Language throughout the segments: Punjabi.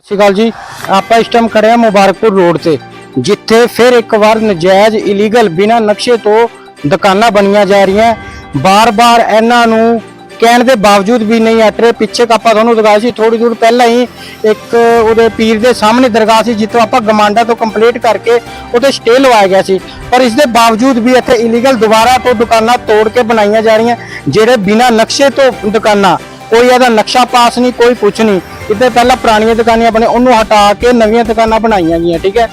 ਸਤਿ ਸ਼੍ਰੀ ਅਕਾਲ ਜੀ, ਆਪਾਂ ਇਸ ਟਾਈਮ ਖੜੇ ਆ ਮੁਬਾਰਕਪੁਰ ਰੋਡ ਤੇ, ਜਿੱਥੇ ਫਿਰ ਇੱਕ ਵਾਰ ਨਜਾਇਜ਼ ਇਲੀਗਲ ਬਿਨਾਂ ਨਕਸ਼ੇ ਤੋਂ ਦੁਕਾਨਾਂ ਬਣੀਆਂ ਜਾ ਰਹੀਆਂ। ਬਾਰ-ਬਾਰ ਇਹਨਾਂ ਨੂੰ ਕਹਿਣ ਦੇ ਬਾਵਜੂਦ ਵੀ ਨਹੀਂ ਹਟ ਰਹੇ, ਪਿੱਛੇ ਕ ਆਪਾਂ ਤੁਹਾਨੂੰ ਦਿਖਾਇਆ ਸੀ ਥੋੜੀ ਦੂਰ ਪਹਿਲਾਂ ਹੀ ਇੱਕ ਉਹਦੇ ਪੀਰ ਦੇ ਸਾਹਮਣੇ ਦਰਗਾਹ ਸੀ, ਜਿੱਥੋਂ ਆਪਾਂ ਗਮਾਂਡਾ ਤੋਂ ਕੰਪਲੀਟ ਕਰਕੇ ਉਹਦੇ ਸਟੇ ਲਵਾਇਆ ਗਿਆ ਸੀ। ਪਰ ਇਸ ਦੇ ਬਾਵਜੂਦ ਵੀ ਇੱਥੇ ਇਲੀਗਲ ਦੁਬਾਰਾ ਤੋਂ ਦੁਕਾਨਾਂ ਤੋੜ ਕੇ ਬਣਾਈਆਂ ਜਾ ਰਹੀਆਂ, ਜਿਹੜੇ ਬਿਨਾਂ ਨਕਸ਼ੇ ਤੋਂ ਦੁਕਾਨਾਂ, ਕੋਈ ਇਹਦਾ ਨਕਸ਼ਾ ਪਾਸ ਨਹੀਂ, ਕੋਈ ਕੁਝ ਨਹੀਂ। ਇੱਥੇ ਪਹਿਲਾਂ ਪੁਰਾਣੀਆਂ ਦੁਕਾਨਾਂ ਬਣੇ, ਉਹਨੂੰ ਹਟਾ ਕੇ ਨਵੀਆਂ ਦੁਕਾਨਾਂ ਬਣਾਈਆਂ ਗਈਆਂ, ਠੀਕ ਹੈ?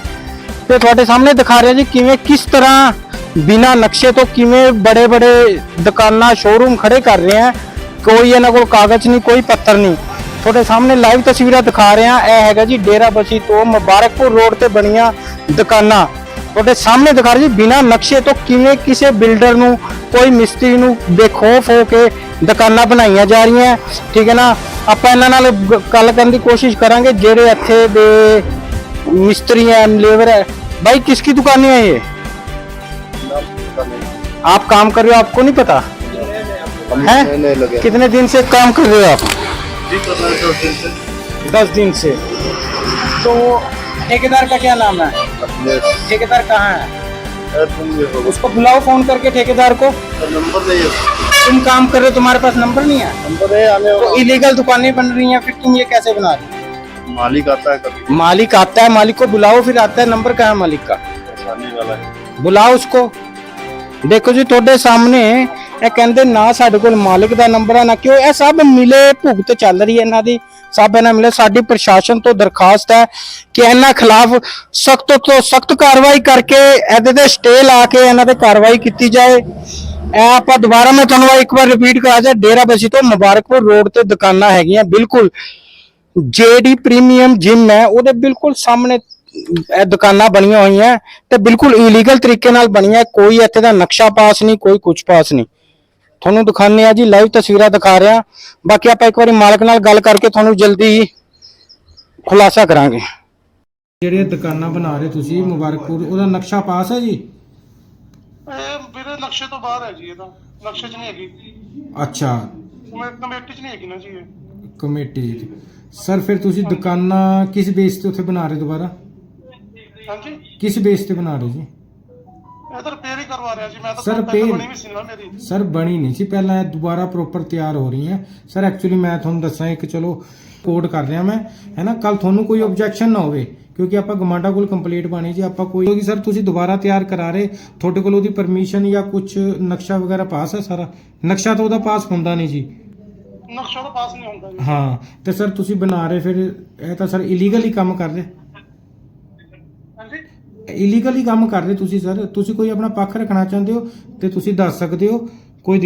ਤੇ ਤੁਹਾਡੇ ਸਾਹਮਣੇ ਦਿਖਾ ਰਿਹਾ ਜੀ ਕਿਵੇਂ, ਕਿਸ ਤਰ੍ਹਾਂ ਬਿਨਾ ਨਕਸ਼ੇ ਤੋਂ ਕਿਵੇਂ ਬੜੇ ਬੜੇ ਦੁਕਾਨਾਂ ਸ਼ੋਰੂਮ ਖੜੇ ਕਰ ਰਹੇ ਆ। ਕੋਈ ਇਹਨਾਂ ਕੋਲ ਕਾਗਜ਼ ਨਹੀਂ, ਕੋਈ ਪੱਤਰ ਨਹੀਂ। ਤੁਹਾਡੇ ਸਾਹਮਣੇ ਲਾਈਵ ਤਸਵੀਰਾਂ ਦਿਖਾ ਰਹੇ ਆ ਇਹ ਹੈਗਾ ਜੀ ਡੇਰਾ ਬਸੀ ਤੋਂ ਮੁਬਾਰਕਪੁਰ ਰੋਡ ਤੇ ਬਣੀਆਂ ਦੁਕਾਨਾਂ। ਤੁਹਾਡੇ ਸਾਹਮਣੇ ਦਿਖਾ ਰਹੇ ਜੀ ਬਿਨਾ ਨਕਸ਼ੇ ਤੋਂ ਕਿਵੇਂ ਕਿਸੇ ਬਿਲਡਰ ਨੂੰ ਕੋਈ ਮਿਸਤਰੀ ਨੂੰ ਬੇਖੌਫ ਹੋ ਕੇ ਦੁਕਾਨਾਂ ਬਣਾਈਆਂ ਜਾ ਰਹੀਆਂ ਠੀਕ ਹੈ ਨਾ ਆਪਾਂ ਇਹਨਾਂ ਨਾਲ ਗ- ਗੱਲ ਕਰਨ ਦੀ ਕੋਸ਼ਿਸ਼ ਕਰਾਂਗੇ ਜਿਹੜੇ ਇੱਥੇ ਦੇ मिस्त्री है लेबर है भाई किसकी दुकान है ये आप काम कर रहे हो आपको नहीं पता है कितने दिन से काम कर रहे हो आप दस दिन से तो ठेकेदार का क्या नाम है? ठेकेदार कहाँ है? उसको बुलाओ फ़ोन करके ठेकेदार को। नंबर नहीं तुम काम कर रहे हो तुम्हारे पास नंबर नहीं है? नंबर है आने तो इलीगल दुकानें बन रही हैं फिर तुम ये कैसे बना रहे मालिक आता है कभी। मालिक आता है मालिक को बुलाओ फिर आता है नंबर कहाँ है मालिक का? बुलाओ उसको। देखो जी थोड़े सामने ਇਹ ਕਹਿੰਦੇ ਨਾ ਸਾਡੇ ਕੋਲ ਮਾਲਕ ਦਾ ਨੰਬਰ ਹੈ ਨਾ ਕਿਉਂ? ਇਹ ਸਭ ਮਿਲੇ ਭੁਗਤ ਚੱਲ ਰਹੀ ਹੈ ਇਹਨਾਂ ਦੀ। ਸਭ ਇਹਨਾਂ ਮਿਲੇ। ਸਾਡੀ ਪ੍ਰਸ਼ਾਸਨ ਤੋਂ ਦਰਖਾਸਤ ਹੈ ਕਿ ਇਹਨਾਂ ਖਿਲਾਫ ਸਖਤ ਤੋਂ ਸਖਤ ਕਾਰਵਾਈ ਕਰਕੇ ਇਹਦੇ ਤੇ ਸਟੇ ਲਾ ਕੇ ਇਹਨਾਂ ਤੇ ਕਾਰਵਾਈ ਕੀਤੀ ਜਾਏ। ਇਹ ਆਪਾਂ ਦੁਬਾਰਾ ਮੈਂ ਤੁਹਾਨੂੰ ਇੱਕ ਵਾਰ ਰਿਪੀਟ ਕਰਾ ਦਿਆਂ, ਡੇਰਾ ਬਸੀ ਤੋਂ ਮੁਬਾਰਕਪੁਰ ਰੋਡ ਤੇ ਦੁਕਾਨਾਂ ਹੈਗੀਆਂ, ਬਿਲਕੁਲ। ਜੇਡੀ ਪ੍ਰੀਮੀਅਮ ਜਿਮ ਹੈ, ਉਹਦੇ ਬਿਲਕੁਲ ਸਾਹਮਣੇ ਇਹ ਦੁਕਾਨਾਂ ਬਣੀਆਂ ਹੋਈਆਂ ਤੇ ਬਿਲਕੁਲ ਇਲੀਗਲ ਤਰੀਕੇ ਨਾਲ ਬਣੀਆਂ। ਕੋਈ ਇੱਥੇ ਦਾ ਨਕਸ਼ਾ ਪਾਸ ਨਹੀਂ, ਕੋਈ ਕੁਝ ਪਾਸ ਨਹੀਂ। ਤੁਹਾਨੂੰ ਦਿਖਾਉਂਦੇ ਆ ਜੀ ਲਾਈਵ ਤਸਵੀਰਾਂ ਦਿਖਾ ਰਿਹਾ ਬਾਕੀ ਆਪਾਂ ਇੱਕ ਵਾਰੀ ਮਾਲਕ ਨਾਲ ਗੱਲ ਕਰਕੇ ਤੁਹਾਨੂੰ ਜਲਦੀ ਹੀ ਖੁਲਾਸਾ ਕਰਾਂਗੇ। ਜਿਹੜੀਆਂ ਦੁਕਾਨਾਂ ਬਣਾ ਰਹੇ ਤੁਸੀਂ ਮੁਬਾਰਕਪੁਰ ਉਹਦਾ ਨਕਸ਼ਾ ਪਾਸ ਹੈ ਜੀ? ਇਹ ਵੀਰੇ ਨਕਸ਼ੇ ਤੋਂ ਬਾਹਰ ਹੈ ਜੀ ਇਹ ਤਾਂ। ਨਕਸ਼ੇ 'ਚ ਨਹੀਂ ਹੈਗੀ। ਅੱਛਾ। ਕਮੇ- ਕਮੇਟੀ 'ਚ ਨਹੀਂ ਹੈਗੀ ਨਾ ਜੀ ਇਹ। ਕਮੇਟੀ। ਸਰ ਫਿਰ ਤੁਸੀਂ ਦੁਕਾਨਾਂ ਕਿਸ ਬੇਸ ਤੇ ਉੱਥੇ ਬਣਾ ਰਹੇ ਦੁਬਾਰਾ? ਹਾਂਜੀ? ਕਿਸ ਬੇਸ ਤੇ ਬਣਾ ਰਹੇ ਜੀ? ਇਹ ਤਾਂ ਰਿਪੇਅਰ ਹੀ ਕਰਵਾ ਰਿਹਾ ਜੀ ਮੈਂ ਤਾਂ Sir, ਪਹਿਲਾਂ ਬਣੀ ਵੀ ਸੀ ਨਾ ਮੇਰੀ। ਸਰ ਬਣੀ ਨਹੀਂ ਸੀ ਪਹਿਲਾਂ ਇਹ ਦੁਬਾਰਾ ਪ੍ਰੋਪਰ ਤਿਆਰ ਹੋ ਰਹੀ ਹੈ। ਸਰ ਐਕਚੁਅਲੀ ਮੈਂ ਤੁਹਾਨੂੰ ਦੱਸਾਂ ਇੱਕ ਚਲੋ ਕੋਡ ਕਰ ਰਿਹਾ ਮੈਂ ਹੈ ਨਾ? ਕੱਲ ਤੁਹਾਨੂੰ ਕੋਈ ਆਬਜੈਕਸ਼ਨ ਨਾ ਹੋਵੇ ਕਿਉਂਕਿ ਆਪਾਂ ਗਮਾਂਡਾ ਕੋਲ ਕੰਪਲੀਟ ਪਾਣੀ ਜੀ ਆਪਾਂ ਕੋਈ ਕਿਉਂਕਿ ਸਰ ਤੁਸੀਂ ਦੁਬਾਰਾ ਤਿਆਰ ਕਰਾ ਰਹੇ ਤੁਹਾਡੇ ਕੋਲ ਉਹਦੀ ਪਰਮਿਸ਼ਨ ਜਾਂ ਕੁਝ ਨਕਸ਼ਾ ਵਗੈਰਾ ਪਾਸ ਹੈ ਸਾਰਾ? ਨਕਸ਼ਾ ਤਾਂ ਉਹਦਾ ਪਾਸ ਹੁੰਦਾ ਨਹੀਂ ਜੀ। ਨਕਸ਼ਾ ਤਾਂ ਪਾਸ ਨਹੀਂ ਹੁੰਦਾ ਜੀ। ਹਾਂ ਤੇ ਸਰ ਤੁਸੀਂ ਬਣਾ ਰਹੇ ਫਿਰ ਇਹ ਤਾਂ ਸਰ ਇਲੀਗਲੀ ਕੰਮ ਕਰ ਰਹੇ। ਇਲੀਗਲੀ ਕੰਮ ਕਰ ਰਹੇ ਤੁਸੀਂ ਸਰ ਤੁਸੀਂ ਕੋਈ ਆਪਣਾ ਪੱਖ ਰੱਖਣਾ ਚਾਹੁੰਦੇ ਹੋ ਤੇ ਤੁਸੀਂ ਦੱਸ ਸਕਦੇ ਹੋ। ਕੋਈ